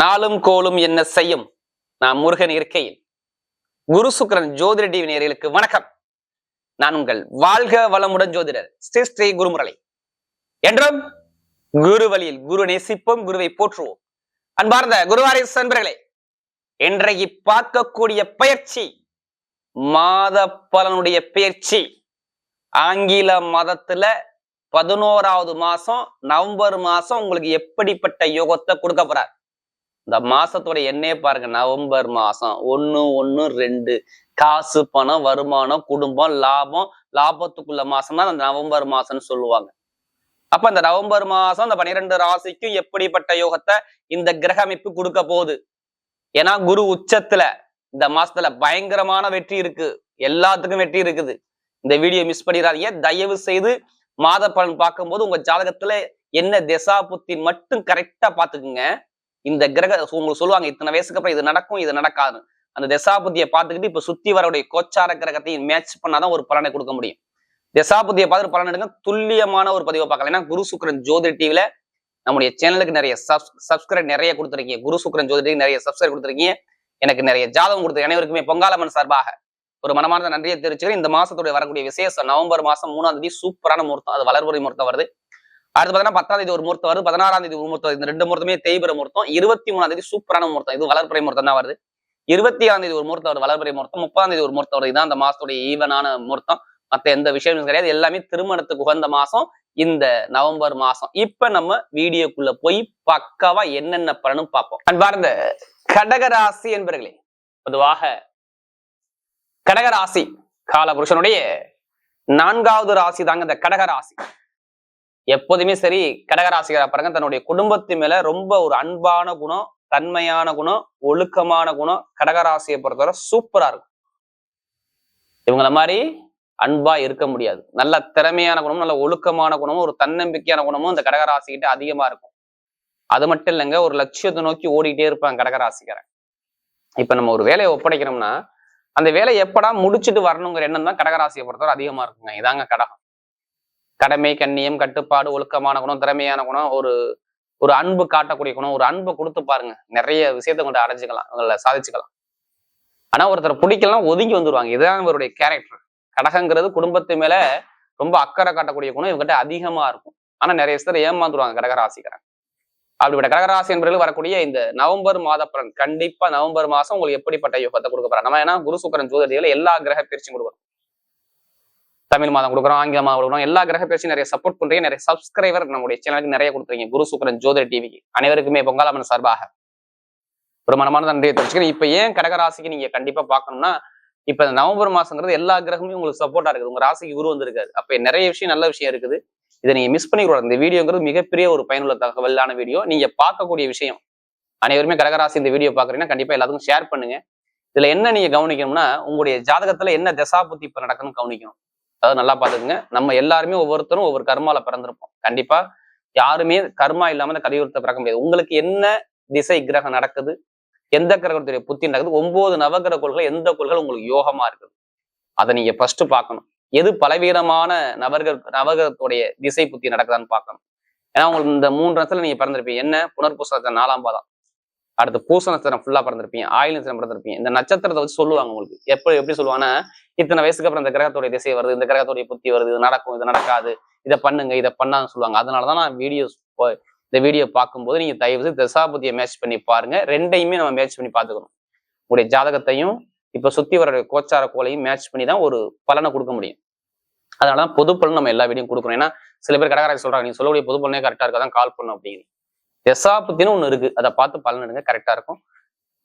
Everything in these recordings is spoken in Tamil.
நாளும் கோலும் என்ன செய்யும்? நான் முருகன் இருக்கையில். குரு சுக்கரன் ஜோதிட டிவி நேர்களுக்கு வணக்கம். நான் உங்கள் வாழ்க வளமுடன் ஜோதிடர் ஸ்ரீ ஸ்ரீ குருமுரளி. என்றும் குரு வழியில் குரு நேசிப்போம் குருவை போற்றுவோம். அன்பார்ந்த குருவாரி நண்பர்களே இன்றைக்கு பார்க்கக்கூடிய பயிற்சி மாத பலனுடைய பயிற்சி. ஆங்கில மதத்துல பதினோராவது மாசம் நவம்பர் மாசம் உங்களுக்கு எப்படிப்பட்ட யோகத்தை கொடுக்க போறார்? இந்த மாசத்தோட எண்ணே பாருங்க நவம்பர் மாசம். ஒன்னு ஒன்னு ரெண்டு. காசு பணம் வருமானம் குடும்பம் லாபம். லாபத்துக்குள்ள மாசம் தான் அந்த நவம்பர் மாசம்னு சொல்லுவாங்க. அப்ப இந்த நவம்பர் மாசம் இந்த பன்னிரெண்டு ராசிக்கும் எப்படிப்பட்ட யோகத்தை இந்த கிரக அமைப்பு கொடுக்க போகுது? ஏன்னா குரு உச்சத்துல இந்த மாசத்துல பயங்கரமான வெற்றி இருக்கு. எல்லாத்துக்கும் வெற்றி இருக்குது. இந்த வீடியோ மிஸ் பண்ணிடாதீங்க. தயவு செய்து மாத பலன் பார்க்கும்போது உங்க ஜாதகத்துல என்ன திசா புத்தி மட்டும் கரெக்டா பாத்துக்குங்க இந்த கிரக உங்களுக்கு சொல்லுவாங்க இத்தனை வயசுக்கு அப்புறம் இது நடக்கும் இது நடக்காது அந்த தசாபுத்தியை பார்த்துக்கிட்டு இப்ப சுத்தி வரவுடைய கோச்சார கிரகத்தையும் மேட்ச் பண்ணாதான் ஒரு பலனை கொடுக்க முடியும். தசாபுத்தியை பார்த்துட்டு பலன் எடுங்க. துல்லியமான ஒரு பதிவை பார்க்கலாம். ஏன்னா குரு சுக்கரன் ஜோதி டிவில நம்முடைய சேனலுக்கு நிறைய சப் சப்ஸ்கிரைப் நிறைய கொடுத்துருக்கீங்க. குரு சுக்கரன் ஜோதிடிக்கு நிறைய சப்ஸ்கிரைப் கொடுத்துருக்கீங்க. எனக்கு நிறைய ஜாதகம் கொடுத்து அனைவருக்குமே பொங்காலம்மன் சார்பாக ஒரு மனமார்ந்த நன்றியை தெரிவிச்சுக்கிறேன். இந்த மாசத்துடைய வரக்கூடிய விசேஷம் நவம்பர் மாசம் மூணாம் தேதி சூப்பரான முகூர்த்தம். அது வளர்புரை முகூர்த்தம் வருது. அடுத்து பார்த்தீங்கன்னா பத்தாம் தேதி ஒரு முகூர்த்தம் வருது. பதினாறாம் தேதி ஒரு முகூர்த்தம் இந்த ரெண்டு முகூர்த்தமே தேய்பிர முகூர்த்தம். இருபத்தி மூணாம் தேதி சூப்பரான முகூர்த்தம். இது வளர்ப்புறை முகூர்த்தம் தான் வருது. இருபத்தி ஆறாம் தேதி ஒரு முகூர்த்தம் வருது. வளர்ப்புறை முகூர்த்தம். முப்பதாம் தேதி ஒரு முகூர்த்தம் வருது. இதான் அந்த மாசத்துடைய ஈவனான முகூர்த்தம். மத்த எந்த விஷயமும் கிடையாது. எல்லாமே திருமணத்துக்கு உகந்த மாசம் இந்த நவம்பர் மாசம். இப்ப நம்ம வீடியோக்குள்ள போய் பக்காவா என்னென்ன பலனும் பார்ப்போம். அன்பார்ந்த கடகராசி என்பர்களே பொதுவாக கடகராசி காலபுருஷனுடைய நான்காவது ராசி தாங்க இந்த கடகராசி. எப்போதுமே சரி கடகராசிகரா பாருங்க தன்னுடைய குடும்பத்து மேல ரொம்ப ஒரு அன்பான குணம் தன்மையான குணம் ஒழுக்கமான குணம் கடகராசியை பொறுத்தவரை சூப்பரா இருக்கும். இவங்கள மாதிரி அன்பா இருக்க முடியாது. நல்ல திறமையான குணமும் நல்ல ஒழுக்கமான குணமும் ஒரு தன்னம்பிக்கையான குணமும் இந்த கடகராசிக்கிட்ட அதிகமா இருக்கும். அது மட்டும் இல்லைங்க ஒரு லட்சியத்தை நோக்கி ஓடிக்கிட்டே இருப்பாங்க கடகராசிக்காரன். இப்ப நம்ம ஒரு வேலையை ஒப்படைக்கிறோம்னா அந்த வேலையை எப்படா முடிச்சுட்டு வரணுங்கிற எண்ணம் தான் கடகராசியை பொறுத்தவரை அதிகமா இருக்குங்க. இதாங்க கடகம். கடமை கண்ணியம் கட்டுப்பாடு ஒழுக்கமான குணம் திறமையான குணம் ஒரு ஒரு அன்பு காட்டக்கூடிய குணம் ஒரு அன்பை கொடுத்து பாருங்க. நிறைய விஷயத்த கொண்டு அடைஞ்சுக்கலாம் உங்களை சாதிச்சுக்கலாம். ஆனா ஒருத்தர் பிடிக்கலாம் ஒதுங்கி வந்துருவாங்க. இதுதான் இவருடைய கேரக்டர் கடகங்கிறது குடும்பத்து மேல ரொம்ப அக்கறை காட்டக்கூடிய குணம் இவங்ககிட்ட அதிகமா இருக்கும். ஆனா நிறைய பேர் ஏமாந்துருவாங்க கடகராசிக்காரன். அப்படிப்பட்ட கடகராசி என்பவர்கள் வரக்கூடிய இந்த நவம்பர் மாத பலன். கண்டிப்பா நவம்பர் மாசம் உங்களுக்கு எப்படிப்பட்ட யோகத்தை கொடுக்க போறாங்க? நம்ம ஏன்னா குரு சுக்கரன் ஜோதிடிகளை எல்லா கிரக பயிற்சியும் கொடுக்குறோம் தமிழ் மாதம் கொடுக்குறோம் ஆங்கில மாதம் கொடுக்குறோம். எல்லா கிரக பேசி நிறைய சப்போர்ட் பண்றீங்க. நிறைய சப்ஸ்கிரைபர் நம்முடைய சேனலுக்கு நிறைய கொடுத்துருக்கீங்க. குரு சுக்கரன் ஜோதிட டிவிக்கு அனைவருக்குமே பொங்கலாமன் சார்பாக. ஒரு மனமான நன்றியை தெரிவிச்சுக்கிறேன். இப்ப ஏன் கடகராசிக்கு நீங்க கண்டிப்பா பாக்கணும்னா இப்ப நவம்பர் மாசங்கிறது எல்லா கிரகமும் உங்களுக்கு சப்போர்ட்டா இருக்குது. உங்க ராசிக்கு குரு வந்திருக்காரு. அப்ப நிறைய விஷயம் நல்ல விஷயம் இருக்குது. இதை நீங்க மிஸ் பண்ணிக்கூடாது. இந்த வீடியோங்கிறது மிகப்பெரிய ஒரு பயனுள்ள தகவலான வீடியோ. நீங்க பார்க்கக்கூடிய விஷயம். அனைவருமே கடகராசி இந்த வீடியோ பாக்குறீங்கன்னா கண்டிப்பா எல்லாத்துக்கும் ஷேர் பண்ணுங்க. இதுல என்ன நீங்க கவனிக்கணும்னா உங்களுடைய ஜாதகத்துல என்ன தசாபுத்தி இப்ப நடக்குன்னு கவனிக்கணும். அதாவது நல்லா பாத்துக்கோங்க நம்ம எல்லாருமே ஒவ்வொருத்தரும் ஒவ்வொரு கர்மால பிறந்திருப்போம். கண்டிப்பா யாருமே கர்மா இல்லாம இந்த கலியுகத்தை பிறக்க முடியாது. உங்களுக்கு என்ன திசை கிரகம் நடக்குது? எந்த கிரகத்துடைய புத்தி நடக்குது? ஒன்பது நவகிரக கோள்கள் எந்த கோள்கள் உங்களுக்கு யோகமா இருக்குது? அதை நீங்க ஃபர்ஸ்ட் பார்க்கணும். எது பலவீனமான நவர்கள் நவகிரகத்துடைய திசை புத்தி நடக்குதான்னு பார்க்கணும். ஏன்னா உங்களுக்கு இந்த மூன்று இடத்துல நீங்க பிறந்திருப்பீங்க. என்ன? புனர்பூச நாலாம் பாதம். அடுத்து பூச நட்சத்திரம் ஃபுல்லா பிறந்திருப்பீங்க ஆயில் நட்சத்திரம் பிறந்திருப்பீங்க. இந்த நட்சத்திரத்தை வச்சு சொல்லுவாங்க உங்களுக்கு. எப்படி எப்படி சொல்லுவாங்கன்னா இத்தனை வயசுக்கு அப்புறம் இந்த கிரகத்துடைய திசை வருது இந்த கிரகத்துடைய புத்தி வருது இது நடக்கும் இது நடக்காது இதை பண்ணுங்க இதை பண்ணாங்கன்னு சொல்லுவாங்க. அதனாலதான் நான் வீடியோஸ் இந்த வீடியோ பார்க்கும்போது நீங்க தயவுசு செய்து தசாபதியை மேட்ச் பண்ணி பாருங்க. ரெண்டையுமே நம்ம மேட்ச் பண்ணி பார்த்துக்கணும். உங்களுடைய ஜாதகத்தையும் இப்ப சுத்தி வர கோச்சார கோலையும் மேட்ச் பண்ணி தான் ஒரு பலனை கொடுக்க முடியும். அதனால பொது பலன் நம்ம எல்லா வீடியும் கொடுக்கணும். ஏன்னா சில பேர் கடற்கரை சொல்றாங்க நீங்க சொல்லக்கூடிய பொது பலனே கரெக்டா இருக்கா தான் கால் பண்ணும் அப்படின்னு தசாபத்தின்னு ஒண்ணு இருக்கு. அதை பார்த்து பலன் எடுங்க கரெக்டா இருக்கும்.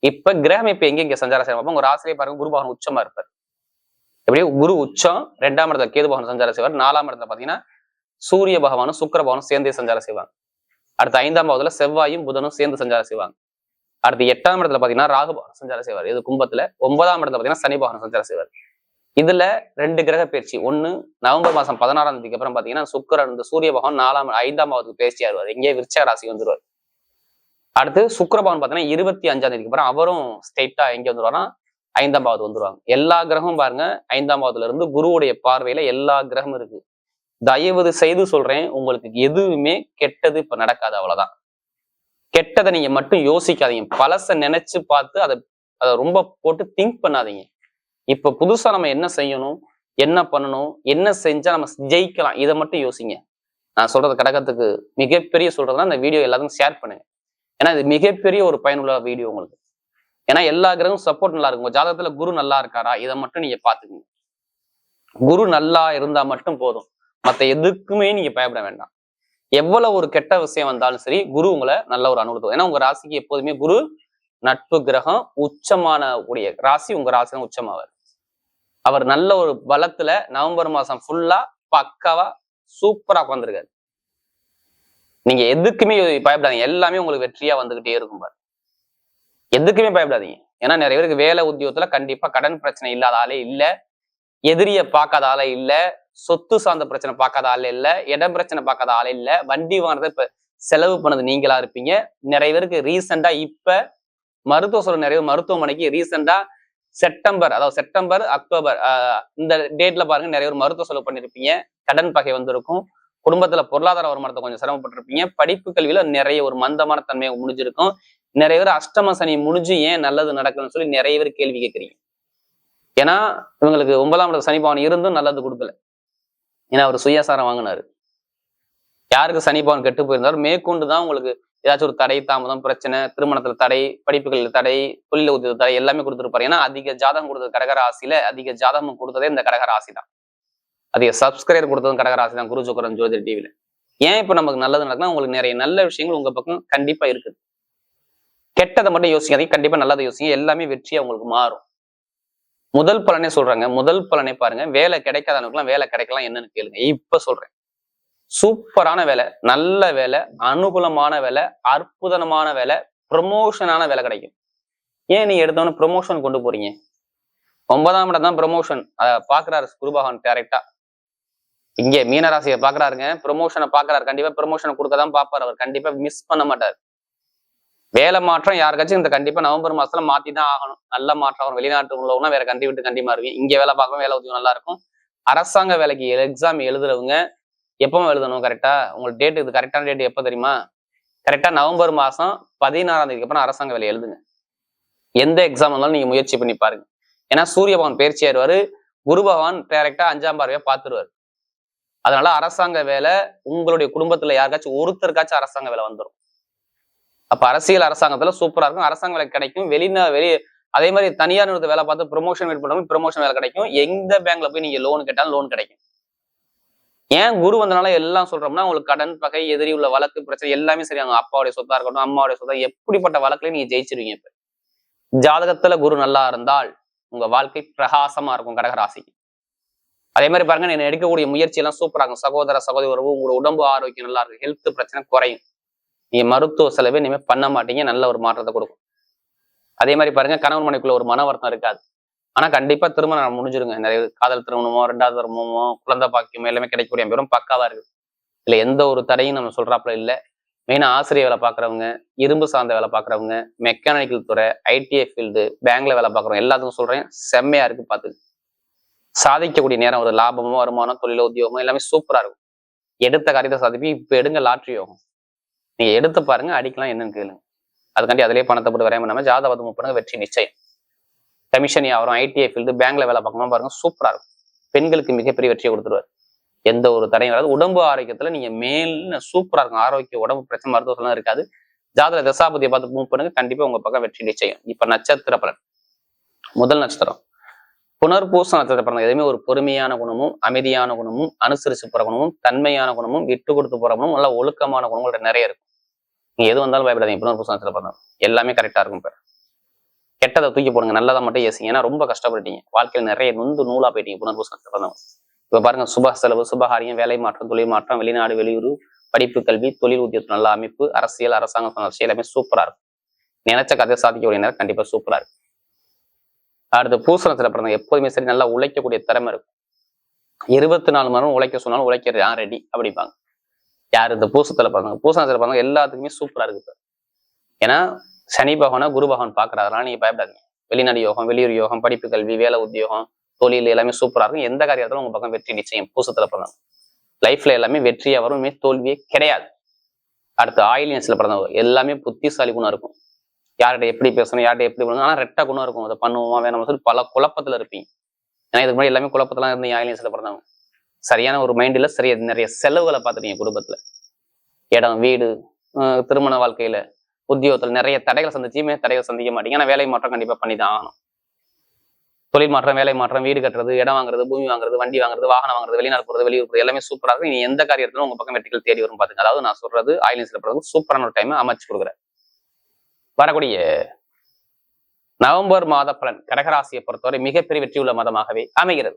இப்ப கிரகம் இப்ப எங்க இங்க சஞ்சாரம் செய்வாங்க உங்க ஆசிரியர் பாருங்க குரு பகவான் உச்சமா இருப்பார். எப்படியே குரு உச்சம் ரெண்டாம் இடத்துல கேது பகவான் சஞ்சாரம் செய்வார் நாலாம் இடத்துல பாத்தீங்கன்னா சூரிய பகவானும் சுக்கர பகவானும் சேர்ந்தே சஞ்சாரம் செய்வாங்க. அடுத்து ஐந்தாம் பாவத்துல செவ்வாயும் புதனும் சேர்ந்து சஞ்சாரம் செய்வாங்க. அடுத்து எட்டாம் இடத்துல பாத்தீங்கன்னா ராகு பகவான் சஞ்சாரம் செய்வார். இது கும்பத்துல. ஒன்பதாம் இடத்துல பாத்தீங்கன்னா சனி பகவான் சஞ்சாரம் செய்வார். இதுல ரெண்டு கிரக பயிற்சி. ஒண்ணு நவம்பர் மாசம் பதினாறாம் தேதிக்கு அப்புறம் பாத்தீங்கன்னா சுக்கரன் இந்த சூரிய பகவான் நாலாம் ஐந்தாம் பாவத்துக்கு பேசி ஆடுவார் எங்கேயே விருச்ச ராசி வந்துருவார். அடுத்து சுக்கரபவன் பார்த்தீங்கன்னா பாத்தீங்கன்னா இருபத்தி அஞ்சாம் தேதிக்கு அப்புறம் அவரும் ஸ்ட்ரெயிட்டா எங்க வந்துருவாருன்னா ஐந்தாம் பாவத்து வந்துருவாங்க. எல்லா கிரகமும் பாருங்க ஐந்தாம் பாவத்துல இருந்து குருவுடைய பார்வையில எல்லா கிரகமும் இருக்கு. தயவு செய்து சொல்றேன் உங்களுக்கு எதுவுமே கெட்டது இப்ப நடக்காது அவ்வளவுதான். கெட்டதை நீங்க மட்டும் யோசிக்காதீங்க. பழச நினைச்சு பார்த்து அதை அதை ரொம்ப போட்டு திங்க் பண்ணாதீங்க. இப்ப புதுசா நம்ம என்ன செய்யணும் என்ன பண்ணணும் என்ன செஞ்சா நம்ம ஜெயிக்கலாம் இதை மட்டும் யோசிங்க. நான் சொல்றது கடகத்துக்கு மிகப்பெரிய சொல்றதுன்னா இந்த வீடியோ எல்லாத்துக்கும் ஷேர் பண்ணுங்க. ஏன்னா இது மிகப்பெரிய ஒரு பயனுள்ள வீடியோ உங்களுக்கு. ஏன்னா எல்லா கிரகம் சப்போர்ட் நல்லா இருக்கும். உங்க ஜாதகத்துல குரு நல்லா இருக்காரா? இதை மட்டும் நீங்க பாத்துக்கங்க குரு நல்லா இருந்தா மட்டும் போதும். மத்த எதுக்குமே நீங்க பயப்பட வேண்டாம். எவ்வளவு ஒரு கெட்ட விஷயம் வந்தாலும் சரி குரு உங்களை நல்ல ஒரு அனுபவம் ஏன்னா உங்க ராசிக்கு எப்போதுமே குரு நட்பு கிரகம் உச்சமான கூடிய ராசி உங்க ராசி உச்சமாவார். அவர் நல்ல ஒரு பலத்துல நவம்பர் மாசம் ஃபுல்லா பக்காவா சூப்பரா உட்காந்துருக்காரு நீங்க எதுக்குமே பயப்படாதீங்க. எல்லாமே உங்களுக்கு வெற்றியா வந்துகிட்டே இருக்கும் பாரு. எதுக்குமே பயப்படாதீங்க. ஏன்னா நிறைய பேருக்கு வேலை உத்தியோகத்துல கண்டிப்பா கடன் பிரச்சனை இல்லாத ஆளே இல்ல. எதிரிய பார்க்காத ஆளே இல்ல. சொத்து சார்ந்த பிரச்சனை பார்க்காத ஆளே இல்ல. இடம் பிரச்சனை பார்க்காத ஆளே இல்ல. வண்டி வாங்குறத இப்ப செலவு பண்ணது நீங்களா இருப்பீங்க. நிறைய பேருக்கு ரீசெண்டா இப்ப மருத்துவ சொல்ற நிறைய பேர் மருத்துவமனைக்கு ரீசெண்டா செப்டம்பர் அதாவது செப்டம்பர் அக்டோபர் ஆஹ் இந்த டேட்ல பாருங்க நிறைய பேர் மருத்துவ செலவு பண்ணிருப்பீங்க. கடன் பகை வந்திருக்கும். குடும்பத்துல பொருளாதார வருமானத்தை கொஞ்சம் சிரமப்பட்டிருப்பீங்க. படிப்பு கல்வியில நிறைய ஒரு மந்தமான தன்மையை முடிஞ்சிருக்கும். நிறைய பேர் அஷ்டம சனி முடிஞ்சு ஏன் நல்லது நடக்கணும்னு சொல்லி நிறைய பேர் கேள்வி கேட்குறீங்க. ஏன்னா இவங்களுக்கு ஒன்பதாம் இடத்துல சனி பவன் இருந்தும் நல்லது கொடுக்கல. ஏன்னா அவர் சுயசாரம் வாங்கினாரு. யாருக்கு சனி பவன் கெட்டு போயிருந்தாரு மேற்கொண்டு தான் உங்களுக்கு ஏதாச்சும் ஒரு தடை தாமதம் பிரச்சனை திருமணத்துல தடை படிப்புகளில் தடை தொழில உதவி தடை எல்லாமே கொடுத்துருப்பாரு. ஏன்னா அதிக ஜாதகம் கொடுத்தது கடக ராசியில அதிக ஜாதகம் கொடுத்ததே இந்த கடகராசி தான் அதிக சப்ஸ்கிரைப் கொடுத்ததும் கடகராசி தான் குரு சுக்கரன் ஜோதிட டிவில ஏன் இப்ப நமக்கு நல்லது நடக்குன்னா உங்களுக்கு நிறைய நல்ல விஷயங்கள் உங்க பக்கம் கண்டிப்பா இருக்குது. கெட்டதை மட்டும் யோசிக்காதீங்க கண்டிப்பா நல்லதை யோசிங்க எல்லாமே வெற்றியா உங்களுக்கு மாறும். முதல் பலனே சொல்றாங்க முதல் பலனே பாருங்க வேலை கிடைக்காதவனுக்குலாம் வேலை கிடைக்கலாம் என்னன்னு கேளுங்க இப்ப சொல்றேன். சூப்பரான வேலை நல்ல வேலை அனுகூலமான வேலை அற்புதமான வேலை ப்ரொமோஷனான வேலை கிடைக்கும். ஏன் நீங்க எடுத்தவொடனே ப்ரொமோஷன் கொண்டு போறீங்க? ஒன்பதாம் இடம் தான் ப்ரொமோஷன் அதை பாக்குறாரு குருபகவான் டேரக்டா இங்கே மீனராசியை பாக்குறாருங்க ப்ரொமோஷனை பாக்குறாரு கண்டிப்பா ப்ரொமோஷனை கொடுக்க தான் பாப்பாரு அவர். கண்டிப்பா மிஸ் பண்ண மாட்டார். வேலை மாற்றம் யாருக்காச்சும் இந்த கண்டிப்பா நவம்பர் மாசத்துல மாத்தி தான் ஆகணும். நல்ல மாற்றம். அவர் வெளிநாட்டு உள்ளவங்கன்னா வேற கண்டி விட்டு கண்டி மாறுவீங்க இங்க வேலை பார்க்கவும் வேலை உதவி நல்லா இருக்கும். அரசாங்க வேலைக்கு எக்ஸாம் எழுதுறவங்க எப்பவும் எழுதணும் கரெக்டா உங்களுக்கு டேட் இது கரெக்டான டேட் எப்போ தெரியுமா? கரெக்டா நவம்பர் மாசம் பதினாறாம் தேதிக்கு அப்புறம் அரசாங்க வேலை எழுதுங்க. எந்த எக்ஸாம் இருந்தாலும் நீங்க முயற்சி பண்ணி பாருங்க. ஏன்னா சூரிய பகவான் பயிற்சி ஆயிடுவாரு. குரு பகவான் டைரக்டா அஞ்சாம் பார்வையா பாத்துருவாரு அதனால அரசாங்க வேலை உங்களுடைய குடும்பத்துல யாருக்காச்சும் ஒருத்தருக்காச்சும் அரசாங்க வேலை வந்துடும் அப்ப அரசியல் அரசாங்கத்துல சூப்பரா இருக்கும். அரசாங்க வேலை கிடைக்கும். வெளிநா வெளி அதே மாதிரி தனியார் நிறுத்த வேலை பார்த்து ப்ரொமோஷன் வெயிட் பண்ணாலும் ப்ரொமோஷன் வேலை கிடைக்கும். எந்த பேங்க்ல போய் நீங்க லோன் கேட்டாலும் லோன் கிடைக்கும். ஏன் குரு வந்தனால எல்லாம் சொல்றோம்னா உங்களுக்கு கடன் பகை எதிரி உள்ள வழக்கு பிரச்சனை எல்லாமே சரியாங்க அப்பாவுடைய சொத்தா இருக்கட்டும் அம்மாவுடைய சொத்தா எப்படிப்பட்ட வழக்குலையும் நீங்க ஜெயிச்சிருவீங்க இப்ப. ஜாதகத்துல குரு நல்லா இருந்தால் உங்க வாழ்க்கை பிரகாசமா இருக்கும் கடகராசிக்கு அதே மாதிரி பாருங்க நீங்க எடுக்கக்கூடிய முயற்சி எல்லாம் சூப்பரா இருக்கும் சகோதர சகோதரி உறவு உங்களோட உடம்பு ஆரோக்கியம் நல்லா இருக்கும். ஹெல்த் பிரச்சனை குறையும். நீங்க மருத்துவ செலவு இனிமே பண்ண மாட்டீங்க. நல்ல ஒரு மாற்றத்தை கொடுக்கும். அதே மாதிரி பாருங்க கணவன் மனைக்குள்ள ஒரு மன வருத்தம் இருக்காது. ஆனா கண்டிப்பா திருமணம் முடிஞ்சிருங்க. நிறைய காதல் திருமணமோ ரெண்டாவது வருமமோ குழந்தை பாக்கியமோ எல்லாமே கிடைக்கக்கூடிய பெரும் பக்காவா இருக்கு. இல்ல எந்த ஒரு தடையும் நம்ம சொல்றாப்புல இல்ல. மெயினா ஆசிரியர் வேலை பாக்குறவங்க இரும்பு சார்ந்த வேலை பாக்குறவங்க மெக்கானிக்கல் துறை ஐடிஐ ஃபீல்டு பேங்க்ல வேலை பாக்குறவங்க எல்லாத்துக்கும் சொல்றேன். செம்மையா இருக்கு பாத்துக்கு சாதிக்கக்கூடிய நேரம் ஒரு லாபமோ வருமானம் தொழிலோ உத்தியோகமோ எல்லாமே சூப்பரா இருக்கும். எடுத்த காரியத்தை சாதிப்பி இப்ப எடுங்க லாட்ரி யோகம். நீங்க எடுத்து பாருங்க அடிக்கலாம் என்னன்னு கேளுங்க. அதுக்காண்டி அதிலே பணத்தை போட்டு வரையாம நம்ம ஜாதகம் பண்ணுங்க வெற்றி நிச்சயம். கமிஷன் யாரும் ஐடிஐ ஃபீல்டு பேங்க்ல வேலை பார்க்கணும் பாருங்க சூப்பரா இருக்கும். பெண்களுக்கு மிகப்பெரிய வெற்றியை கொடுத்துருவார். எந்த ஒரு தடையும் வராது. உடம்பு ஆரோக்கியத்துல நீங்க மேல் சூப்பரா இருக்கும். ஆரோக்கிய உடம்பு பிரச்சனை மருத்துவம் இருக்காது. ஜாதக தசாபதியை பார்த்து மூவ் பண்ணுங்க கண்டிப்பா உங்க பக்கம் வெற்றி நிச்சயம். இப்ப நட்சத்திர பலன். முதல் நட்சத்திரம். புனர்பூச நட்சத்திர பிறந்த எதுவுமே ஒரு பொறுமையான குணமும் அமைதியான குணமும் அனுசரிச்சு போற குணமும் தன்மையான குணமும் விட்டு கொடுத்து போற குணமும் நல்ல ஒழுக்கமான குணங்கள் நிறைய இருக்கும். நீங்க எது வந்தாலும் பயப்படாதீங்க. புனர்பூச நட்சத்திர பலன் எல்லாமே கரெக்டா இருக்கும் இப்ப கெட்டதை தூக்கி போடுங்க. நல்லதா மட்டும் ஏசிங்க ஏன்னா ரொம்ப கஷ்டப்பட்டீங்க வாழ்க்கையில் நிறைய நொந்து நூலா போயிட்டீங்க புனர்பூச நட்சத்திர பிறந்தவங்க இப்போ பாருங்க சுப செலவு சுபகாரியம் வேலை மாற்றம் தொழில் மாற்றம் வெளிநாடு வெளியூர் படிப்பு கல்வி தொழில் உத்தியோகத்தில் நல்ல அமைப்பு அரசியல் அரசாங்கம் வளர்ச்சி எல்லாமே சூப்பரா இருக்கும். நினைச்ச கதை சாதிக்கக்கூடிய நேரம் கண்டிப்பா சூப்பரா இருக்கும். அடுத்து பூசணத்துல பிறந்த எப்போதுமே சரி நல்லா உழைக்கக்கூடிய திறமை இருக்கும். இருபத்தி நாலு மணி நேரம் உழைக்க சொன்னாலும் உழைக்கிறது யார் ரெடி அப்படிப்பாங்க யார் இந்த பூசத்துல பிறந்தாங்க பூசணத்துல பிறந்தாங்க எல்லாத்துக்குமே சூப்பரா இருக்கு ஏன்னா சனி பகவானா குரு பகவான் பாக்குறாரு நீங்க பயப்படாதீங்க. வெளிநாடு யோகம் வெளியூர் யோகம் படிப்பு கல்வி வேலை உத்தியோகம் தொழில் எல்லாமே சூப்பரா இருக்கும். எந்த காரியத்திலும் உங்க பக்கம் வெற்றி நிச்சயம் பூசத்துல பிறந்தாங்க லைஃப்ல எல்லாமே வெற்றியா வரும் தோல்வியே கிடையாது. அடுத்து ஆயிலியன்ஸ்ல பிறந்தவங்க எல்லாமே புத்திசாலி குணம் இருக்கும். யார்கிட்ட எப்படி பேசணும் யார்கிட்ட எப்படி பண்ணணும் ஆனால் ரெட்ட குணம் இருக்கும் அதை பண்ணுவோமா வேணாம் சொல்லி பல குழப்பத்துல இருப்பீங்க. ஏன்னா இதுக்கு முன்னாடி எல்லாமே குழப்பத்தெல்லாம் இருந்து சில பிறந்தவங்க சரியான ஒரு மைண்ட்ல சரியா நிறைய செலவுகளை பார்த்துட்டீங்க குடும்பத்துல. இடம் வீடு திருமண வாழ்க்கையில உத்தியோகத்துல நிறைய தடைகளை சந்திச்சுமே தடைகளை சந்திக்க மாட்டீங்க. ஆனா வேலை மாற்றம் கண்டிப்பா பண்ணி தான் ஆகணும். தொழில் மாற்றம் வேலை மாற்றம் வீடு கட்டுறது இடம் வாங்குறது பூமி வாங்குறது வண்டி வாங்குறது வாகனம் வாங்குறது வெளிநாடு போகிறது வெளியூர் போகிறது எல்லாமே சூப்பரா இருக்கும். நீ எந்த காரியத்திலும் உங்க பக்கம் வெற்றிகள் தேடி வரும் பார்த்துங்க அதாவது நான் சொல்றது ஆயிலியன்ஸ்ல பிறகு சூப்பரான ஒரு டைம் அமைச்சு கொடுக்குறேன். வரக்கூடிய நவம்பர் மாத பலன் கடகராசியை பொறுத்தவரை மிகப்பெரிய வெற்றி உள்ள மாதமாகவே அமைகிறது.